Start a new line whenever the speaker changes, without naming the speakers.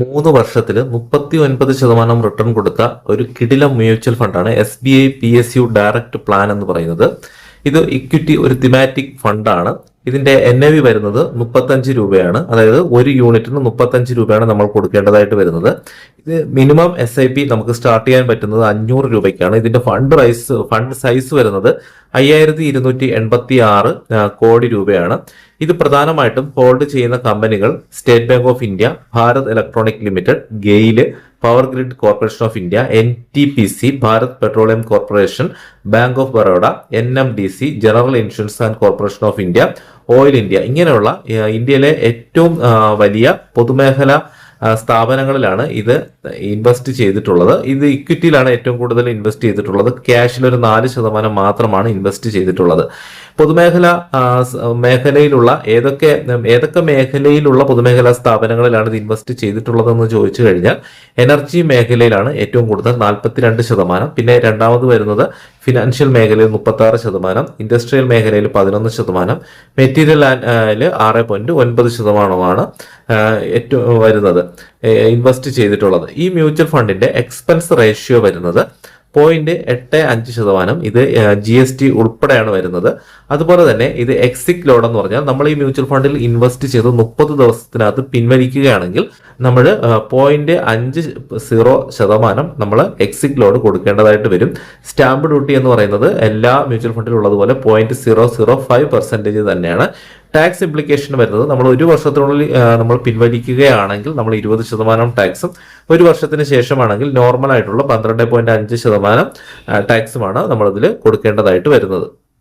മൂന്ന് വർഷത്തിൽ മുപ്പത്തി ഒൻപത് ശതമാനം റിട്ടേൺ കൊടുത്ത ഒരു കിടിലം mutual ഫണ്ടാണ് S B I P S U direct plan എന്ന് പറയുന്നത്. ഇത് ഇക്വിറ്റി ഒരു തിമാറ്റിക് ഫണ്ടാണ് ഇതിന്റെ എൻ എ വി വരുന്നത് മുപ്പത്തഞ്ച് രൂപയാണ്. അതായത് ഒരു യൂണിറ്റിന് മുപ്പത്തഞ്ച് രൂപയാണ് നമ്മൾ കൊടുക്കേണ്ടതായിട്ട് വരുന്നത്. ഇത് മിനിമം എസ് ഐ പി നമുക്ക് സ്റ്റാർട്ട് ചെയ്യാൻ പറ്റുന്നത് അഞ്ഞൂറ് രൂപയ്ക്കാണ്. ഇതിന്റെ ഫണ്ട് റൈസ് ഫണ്ട് സൈസ് വരുന്നത് അയ്യായിരത്തി ഇരുന്നൂറ്റി എൺപത്തി ആറ് കോടി രൂപയാണ്. ഇത് പ്രധാനമായിട്ടും ഹോൾഡ് ചെയ്യുന്ന കമ്പനികൾ State Bank of India Bharat Electronic Limited GAIL Power Grid Corporation of India N T P C Bharat Petroleum Corporation Bank of Baroda N M D C General Insurance and Corporation of India Oil India ഇങ്ങനെയുള്ള ഇന്ത്യയിലെ ഏറ്റവും വലിയ പൊതുമേഖല സ്ഥാപനങ്ങളിലാണ് ഇത് invest ചെയ്തിട്ടുള്ളത്. ഇത് ഇക്വിറ്റിയിലാണ് ഏറ്റവും കൂടുതൽ ഇൻവെസ്റ്റ് ചെയ്തിട്ടുള്ളത്. ക്യാഷിൽ ഒരു നാല് ശതമാനം മാത്രമാണ് ഇൻവെസ്റ്റ് ചെയ്തിട്ടുള്ളത്. പൊതുമേഖല മേഖലയിലുള്ള ഏതൊക്കെ ഏതൊക്കെ മേഖലയിലുള്ള പൊതുമേഖലാ സ്ഥാപനങ്ങളിലാണ് ഇത് ഇൻവെസ്റ്റ് ചെയ്തിട്ടുള്ളതെന്ന് ചോദിച്ചു കഴിഞ്ഞാൽ എനർജി മേഖലയിലാണ് ഏറ്റവും കൂടുതൽ നാൽപ്പത്തിരണ്ട് ശതമാനം. പിന്നെ രണ്ടാമത് വരുന്നത് ഫിനാൻഷ്യൽ മേഖലയിൽ മുപ്പത്തി ആറ് ശതമാനം ഇൻഡസ്ട്രിയൽ മേഖലയിൽ പതിനൊന്ന് ശതമാനം മെറ്റീരിയൽ ആറ് പോയിന്റ് ഒൻപത് ശതമാനമാണ്. ഏറ്റവും വരുന്നത്. ഇൻവെസ്റ്റ് ചെയ്തിട്ടുള്ളത്. ഈ മ്യൂച്വൽ ഫണ്ടിന്റെ എക്സ്പെൻസ് റേഷ്യോ വരുന്നത് പോയിന്റ് എട്ട് അഞ്ച് ശതമാനം. ഇത് ജി എസ് ടി ഉൾപ്പെടെയാണ് വരുന്നത്. അതുപോലെ തന്നെ ഇത് എക്സിറ്റ് ലോഡ് എന്ന് പറഞ്ഞാൽ നമ്മൾ ഈ മ്യൂച്വൽ ഫണ്ടിൽ ഇൻവെസ്റ്റ് ചെയ്ത് മുപ്പത് ദിവസത്തിനകത്ത് പിൻവലിക്കുകയാണെങ്കിൽ നമ്മൾ പോയിന്റ് അഞ്ച് സീറോ ശതമാനം നമ്മൾ എക്സിറ്റ് ലോഡ് കൊടുക്കേണ്ടതായിട്ട് വരും. സ്റ്റാമ്പ് ഡ്യൂട്ടി എന്ന് പറയുന്നത് എല്ലാ മ്യൂച്വൽ ഫണ്ടിലും ഉള്ളതുപോലെ point zero zero five percentage തന്നെയാണ്. ടാക്സ് ഇംപ്ലിക്കേഷൻ വരുന്നത് നമ്മൾ ഒരു വർഷത്തിനുള്ളിൽ നമ്മൾ പിൻവലിക്കുകയാണെങ്കിൽ നമ്മൾ ഇരുപത് ശതമാനം ടാക്സും ഒരു വർഷത്തിന് ശേഷമാണെങ്കിൽ നോർമൽ ആയിട്ടുള്ള പന്ത്രണ്ട് പോയിന്റ് അഞ്ച് ശതമാനം ടാക്സുമാണ് നമ്മളിതിൽ കൊടുക്കേണ്ടതായിട്ട് വരുന്നത്.